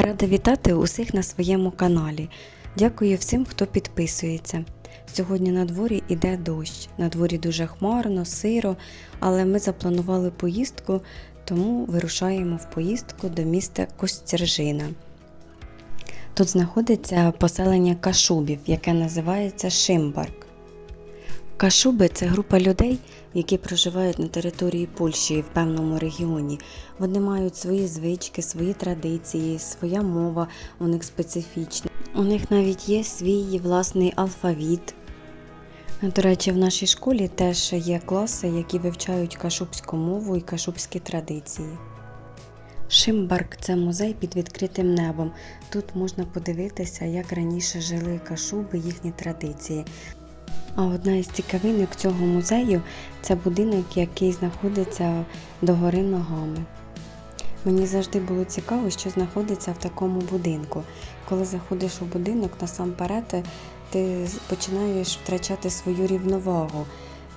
Рада вітати усіх на своєму каналі. Дякую всім, хто підписується. Сьогодні на дворі іде дощ. На дворі дуже хмарно, сиро, але ми запланували поїздку, тому вирушаємо в поїздку до міста Костержина. Тут знаходиться поселення Кашубів, яке називається Шимбарк. Кашуби це група людей, які проживають на території Польщі в певному регіоні. Вони мають свої звички, свої традиції, своя мова у них специфічна. У них навіть є свій власний алфавіт. До речі, в нашій школі теж є класи, які вивчають кашубську мову і кашубські традиції. Шимбарк це музей під відкритим небом. Тут можна подивитися, як раніше жили кашуби, їхні традиції. А одна із цікавинок цього музею це будинок, який знаходиться догори ногами. Мені завжди було цікаво, що знаходиться в такому будинку. Коли заходиш у будинок, насамперед ти починаєш втрачати свою рівновагу.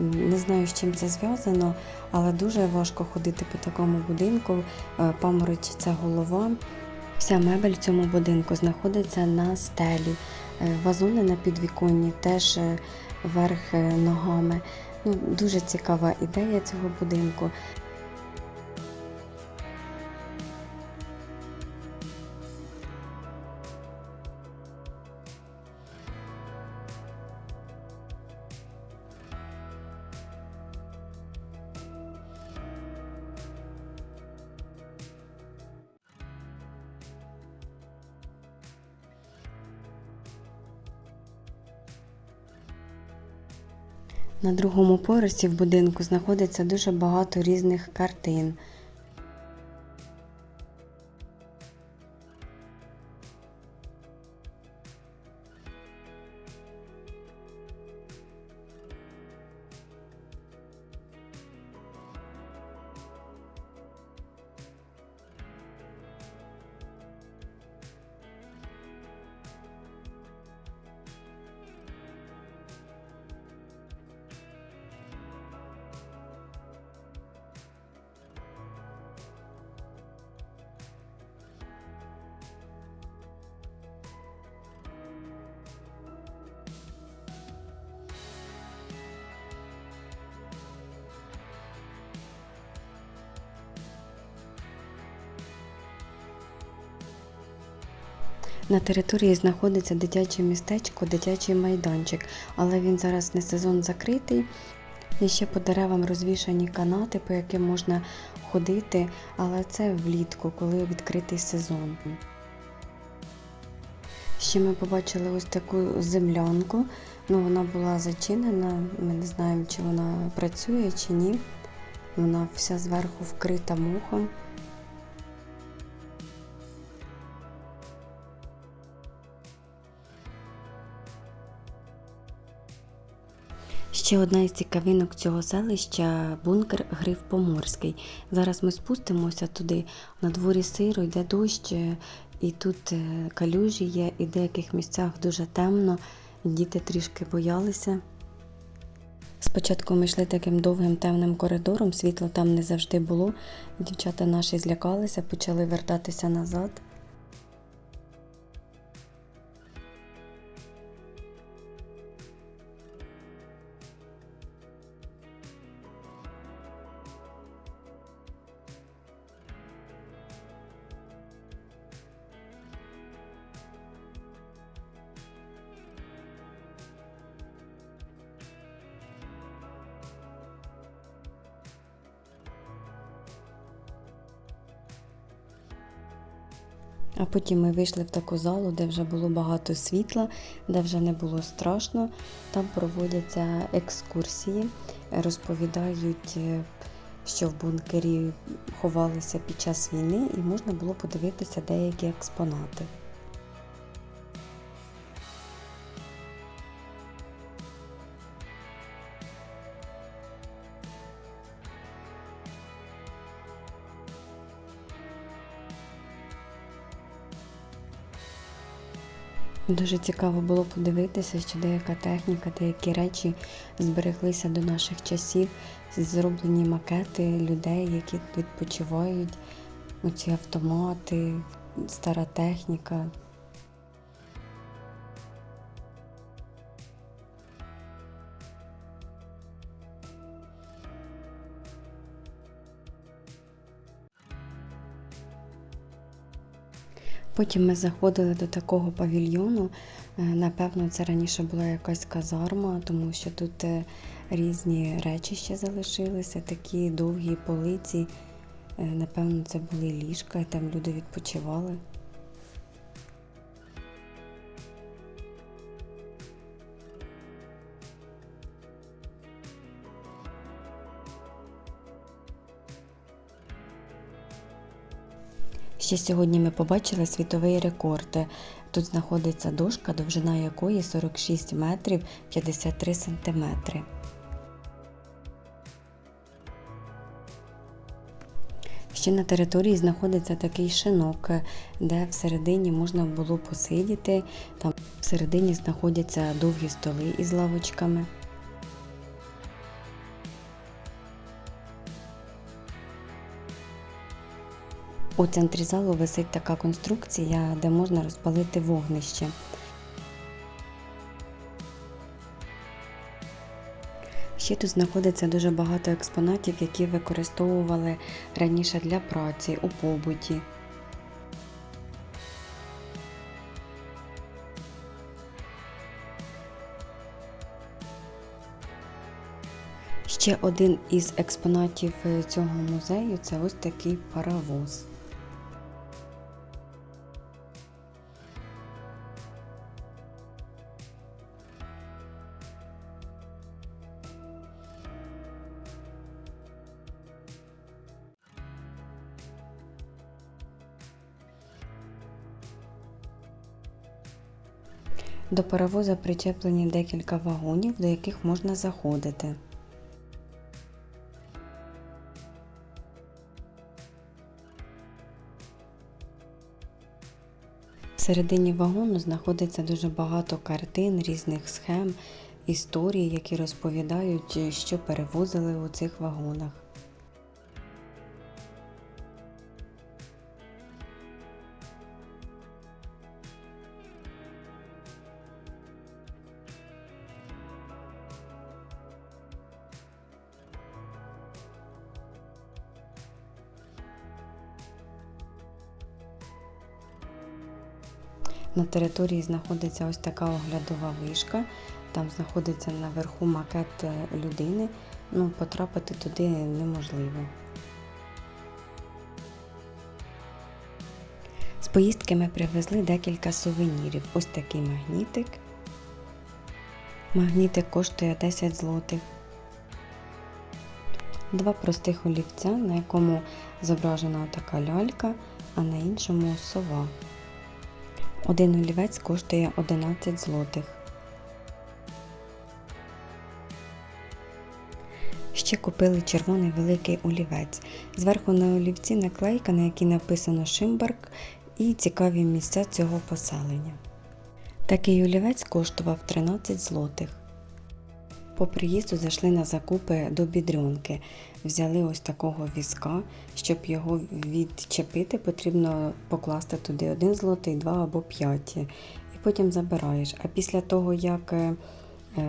Не знаю, з чим це зв'язано, але дуже важко ходити по такому будинку, е, паморочиться голова. Вся мебель в цьому будинку знаходиться на стелі. Е, Вазони на підвіконні теж е, вверх е, ногами. Ну, дуже цікава ідея цього будинку. На другому поверсі в будинку знаходиться дуже багато різних картин. На території знаходиться дитяче містечко, дитячий майданчик, але він зараз не сезон закритий. І ще по деревам розвішані канати, по яким можна ходити, але це влітку, коли відкритий сезон. Ще ми побачили ось таку землянку. Ну, вона була зачинена. Ми не знаємо, чи вона працює чи ні. Вона вся зверху вкрита мухом. Ще одна із цікавинок цього селища бункер Гриф Поморський. Зараз ми спустимося туди. На дворі сиро, йде дощ, е, і тут е, калюжі є, і в деяких місцях дуже темно. Діти трішки боялися. Спочатку ми йшли таким довгим темним коридором, світла там не завжди було. Дівчата наші злякалися, почали вертатися назад. А потім ми вийшли в таку залу, де вже було багато світла, де вже не було страшно. Там проводяться екскурсії, розповідають, е, що в бункері ховалися під час війни, і можна було подивитися деякі експонати. Дуже цікаво було подивитися, що деяка техніка, деякі речі збереглися до наших часів, зроблені макети людей, які відпочивають, оці автомати, стара техніка. Потім ми заходили до такого павільйону. Е, Напевно, це раніше була якась казарма, тому що тут е, різні речі ще залишилися, такі довгі полиці. Е, Напевно, це були ліжка, і там люди відпочивали. Ще сьогодні ми побачили світовий рекорд. Тут знаходиться дошка, довжина якої 46 метрів 53 сантиметри. Ще на території знаходиться такий шинок, де всередині можна було посидіти. Там всередині знаходяться довгі столи із лавочками. У центрі залу висить така конструкція, де можна розпалити вогнище. Ще тут знаходиться дуже багато експонатів, які використовували раніше для праці у побуті. Ще один із експонатів е, цього музею це ось такий паровоз. До паровоза причеплені декілька вагонів, до яких можна заходити. Всередині вагону знаходиться дуже багато картин, різних схем, історій, які розповідають, що перевозили у цих вагонах. На території знаходиться ось така оглядова вишка. Там знаходиться наверху макет е, людини. Ну, потрапити туди неможливо. З поїздки ми привезли декілька сувенірів. Ось такий магнітик. Магнітик коштує 10 злотих. Два простих олівця, на якому зображена така лялька, а на іншому сова. Один олівець коштує 11 злотих. Ще купили червоний великий олівець. Зверху на олівці наклейка, на якій написано Шимберг і цікаві місця цього поселення. Такий олівець коштував 13 злотих. По приїзду зайшли на закупи до бідрюнки. Взяли ось такого візка. Щоб його відчепити, потрібно покласти туди один злотий, два або п'ять. І потім забираєш. А після того, як е,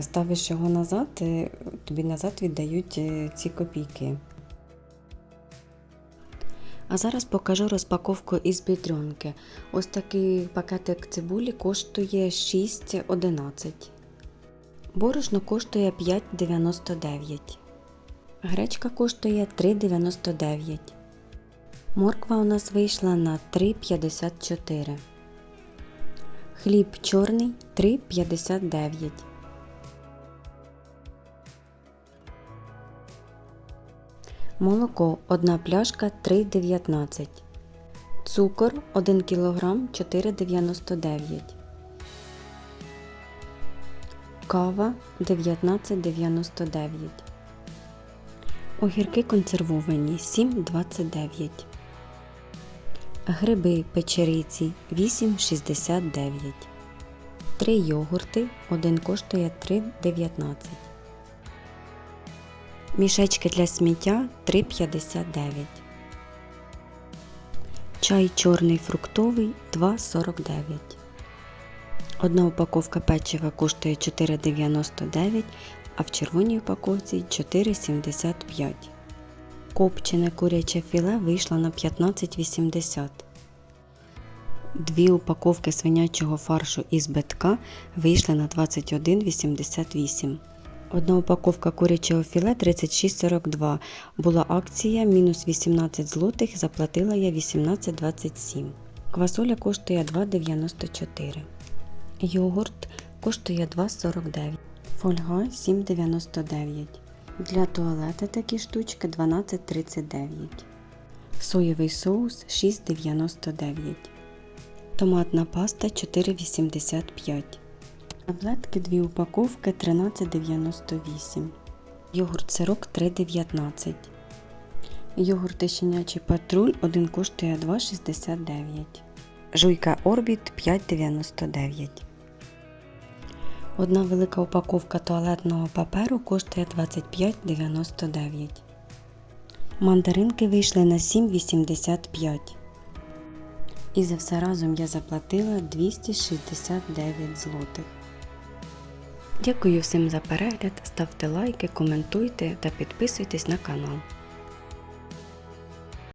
ставиш його назад, е, тобі назад віддають е, ці копійки. А зараз покажу розпаковку із бідрюнки. Ось такий пакетик цибулі коштує 6,11. Борошно коштує 5,99. Гречка коштує 3,99. Морква у нас вийшла на 3,54. Хліб чорний 3,59. Молоко 1 пляшка 3,19. Цукор 1 кг 4,99. Кава 19,99. Огірки консервовані 7,29. Гриби печериці 8,69. Три йогурти. Один коштує 3,19. Мішечки для сміття 3,59. Чай чорний фруктовий 2,49. Одна упаковка печива коштує 4,99, а в червоній упаковці 4,75. Копчене куряче філе вийшло на 15,80. Дві упаковки свинячого фаршу із битка вийшли на 21,88. Одна упаковка курячого філе 36,42. Була акція мінус 18 злотих, заплатила я 18,27. Квасоля коштує 2,94. Йогурт коштує 2,49. Фольга 7,99. Для туалета такі штучки 12,39. Соєвий соус 6,99. Томатна паста 4,85. Таблетки 2 упаковки 13,98. Йогурт сирок 3,19. Йогурт щенячий патруль 1 коштує 2,69. Жуйка Орбіт 5,99. Одна велика упаковка туалетного паперу коштує 25,99. Мандаринки вийшли на 7,85. І за все разом я заплатила 269 злотих. Дякую всім за перегляд, ставте лайки, коментуйте та підписуйтесь на канал.